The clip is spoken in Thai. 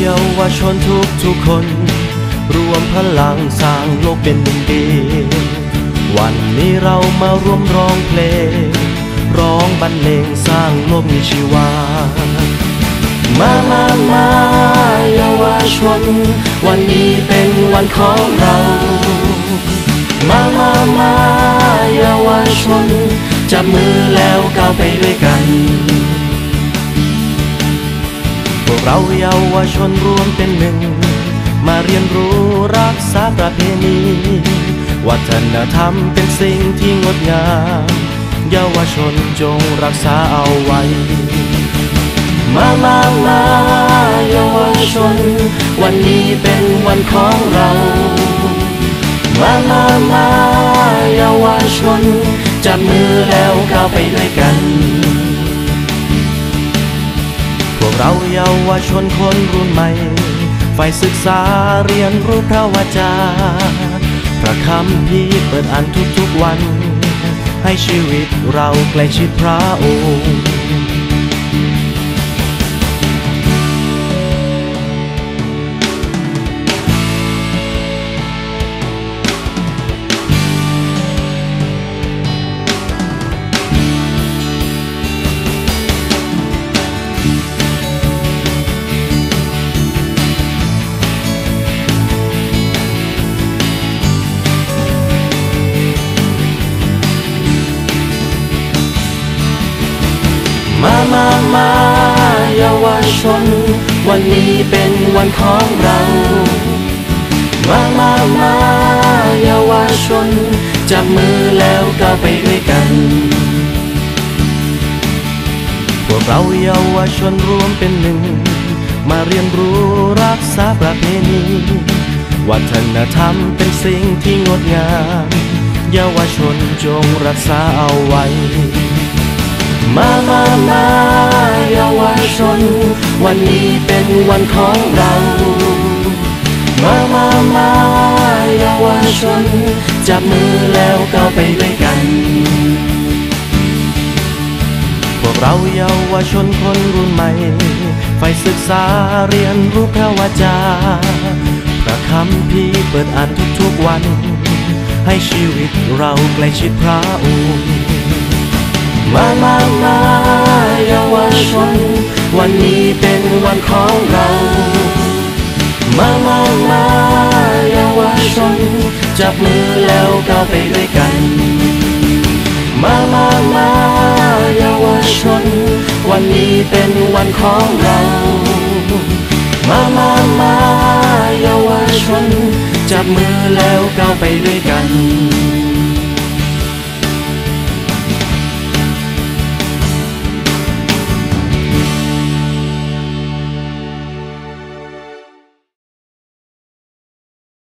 เยาวชนทุกทุกคน รวมพลังสร้างโลกเป็นหนึ่งเดียววันนี้เรามาร่วมร้องเพลง ร้องบรรเลงสร้างโลกมีชีวา มามามาเยาวชน วันนี้เป็นวันของเรา มามามาเยาวชนจับมือแล้วก้าวไปด้วยกัน วกเราเยาวชนรวมเป็นหนึ่ง มาเรียนรู้รักษาประเพณี วัฒนธรรมเป็นสิ่งที่งดงาม เยาวชนจงรักษาเอาไว้ มามามาเยาวชน วันนี้เป็นวันของเรา มามามาเยาวชนจับมือแล้วก้าวไปด้วยกัน เราเยาวชนคนรุ่นใหม่ไฟศึกษาเรียนรู้พระวจา พระคำพี่เปิดอ่านทุกๆวัน ให้ชีวิตเราใกล้ชิดพระองค์ มามามาเยาวชน วันนี้เป็นวันของเรา มามามาเยาวชน จับมือแล้วก้าวไปด้วยกัน พวกเราเยาวชนรวมเป็นหนึ่ง มาเรียนรู้รักษาประเพณีวัฒนธรรมเป็นสิ่งที่งดงาม เยาวชนจงรักษาเอาไว้ มามามาเยาวชน วันนี้เป็นวันของเรา มามามาเยาวชน จับมือแล้วก้าวไปด้วยกัน พวกเราเยาวชนคนรุ่นใหม่ไฟศึกษาเรียนรู้พระวจา พระคำพี่เปิดอ่านทุกๆวัน ให้ชีวิตเราใกล้ชิดพระองค์ มามามาเยาวชน วันนี้เป็นวันของเรา มามามาเยาวชน จับมือแล้วก้าวไปด้วยกัน มามามาเยาวชน วันนี้เป็นวันของเรา มามามาเยาวชน จับมือแล้วก้าวไปด้วยกัน